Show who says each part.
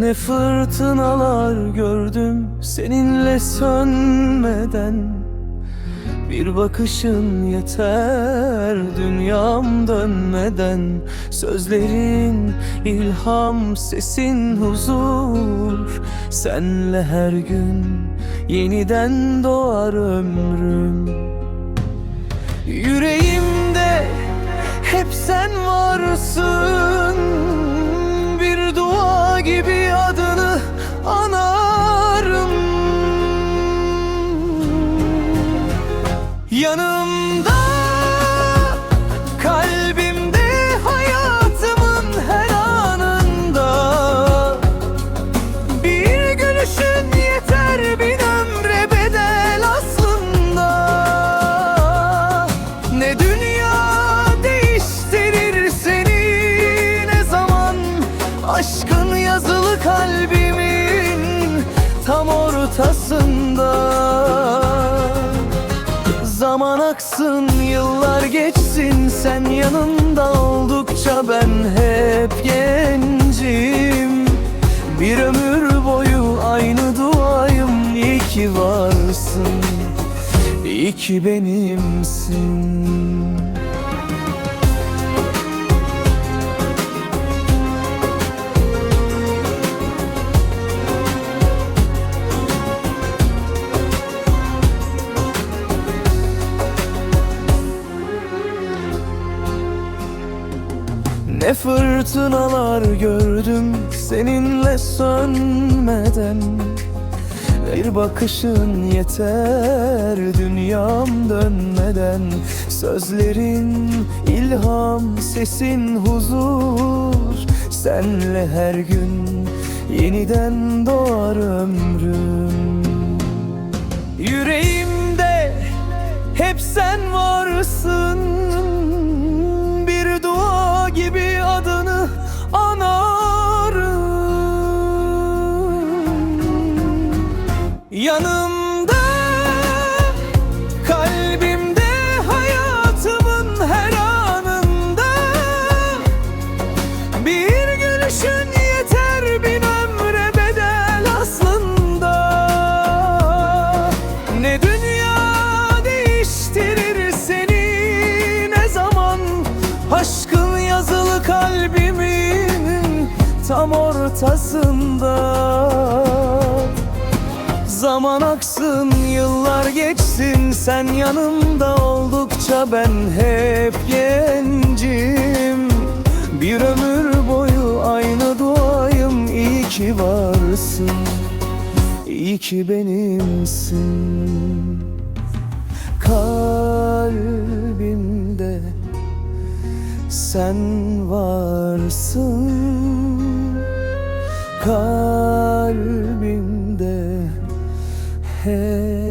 Speaker 1: Ne fırtınalar gördüm seninle sönmeden. Bir bakışın yeter dünyam dönmeden. Sözlerin ilham sesin huzur. Senle her gün yeniden doğar ömrüm. Yüreğimde hep sen varsın Yanımda Kalbimde hayatımın her anında. Bir gülüşün yeter bin ömre bedel aslında. Ne dünya değiştirir seni ne zaman Aşkın yazılı kalbimin tam ortasında Aksın, yıllar geçsin Sen yanımda oldukça ben hep gencim. Bir ömür boyu aynı duayım İyi ki varsın, iyi ki benimsin Ne fırtınalar gördüm seninle sönmeden. Bir bakışın yeter dünyam dönmeden. Sözlerin ilham sesin huzur. Senle her gün yeniden doğar ömrüm. Yüreğimde hep sen varsın Yanımda Kalbimde hayatımın her anında. Bir gülüşün yeter bin ömre bedel aslında. Ne dünya değiştirir seni ne zaman Aşkın yazılı kalbimin tam ortasında Zaman aksın, yıllar geçsin. Sen yanımda oldukça ben hep gencim. Bir ömür boyu aynı duayım. İyi ki varsın, iyi ki benimsin. Kalbimde sen varsın. Kalbimde hep